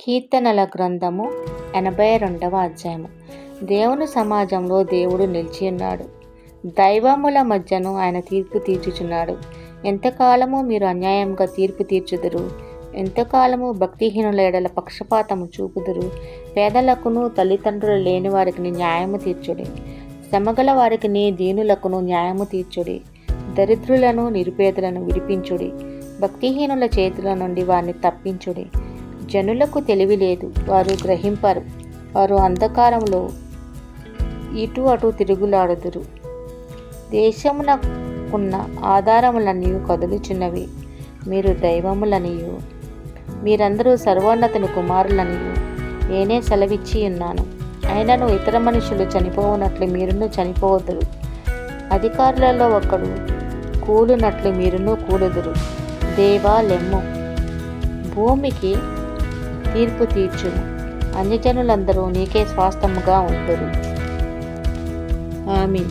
కీర్తనల గ్రంథము ఎనభై రెండవ అధ్యాయము. దేవుని సమాజంలో దేవుడు నిలిచి ఉన్నాడు. దైవముల మధ్యను ఆయన తీర్పు తీర్చుచున్నాడు. ఎంతకాలము మీరు అన్యాయంగా తీర్పు తీర్చుదురు? ఎంతకాలము భక్తిహీనుల ఎడల పక్షపాతము చూపుదురు? పేదలకును తల్లిదండ్రులు లేని వారికి న్యాయము తీర్చుడి. శ్రమగల వారికి దీనులకును న్యాయము తీర్చుడి. దరిద్రులను నిరుపేదలను విడిపించుడి. భక్తిహీనుల చేతుల నుండి వారిని తప్పించుడి. జనులకు తెలివి లేదు వారు గ్రహింపరు. వారు అంధకారంలో ఇటు అటు తిరుగులాడుదురు. దేశమునకున్న ఆధారములన్నీ కదులుచున్నవి. మీరు దైవములనియు. మీరందరూ సర్వోన్నతుని కుమారులనియు. నేనే సెలవిచ్చి ఉన్నాను. అయినను ఇతర మనుషులు చనిపోవునట్లు మీరును చనిపోవదురు అధికారులలో ఒకడు కూలునట్లు మీరును కూలుదురు. దేవా లెమ్ము భూమికి తీర్పు తీర్చును. అన్యజనులందరూ నీకే స్వాస్థముగా ఉందరు. ఆమె